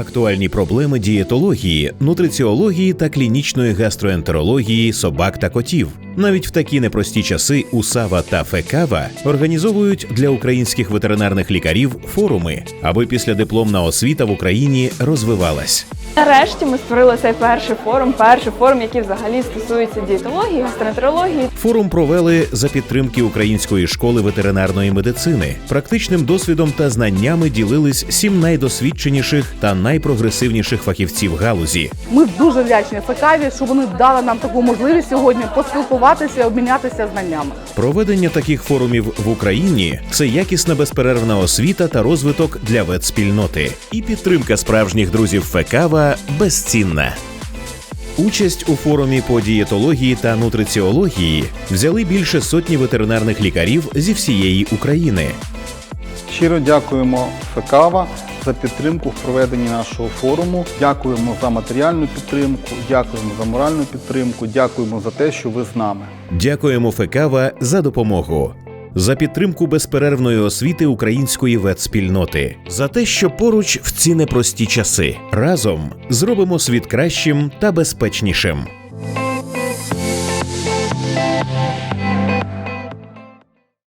Актуальні проблеми дієтології, нутриціології та клінічної гастроентерології собак та котів. Навіть в такі непрості часи УСАВА та ФЕКАВА організовують для українських ветеринарних лікарів форуми, аби після дипломна освіта в Україні розвивалась. Нарешті ми створили цей перший форум, перший форум, який взагалі стосується дієтології, гастроентерології. Форум провели за підтримки Української школи ветеринарної медицини. Практичним досвідом та знаннями ділились сім найдосвідченіших та найпрогресивніших фахівців галузі. Ми дуже вдячні ФКАВі, що вони дали нам таку можливість сьогодні поспілкуватися обмінятися знаннями. Проведення таких форумів в Україні це якісна безперервна освіта та розвиток для ветспільноти. І підтримка справжніх друзів Фекава безцінна. Участь у форумі по дієтології та нутриціології взяли більше сотні ветеринарних лікарів зі всієї України. Щиро дякуємо ФЕКАВА за підтримку в проведенні нашого форуму. Дякуємо за матеріальну підтримку, дякуємо за моральну підтримку, дякуємо за те, що ви з нами. Дякуємо Фекава за допомогу. За підтримку безперервної освіти української ветспільноти, за те, що поруч в ці непрості часи разом зробимо світ кращим та безпечнішим.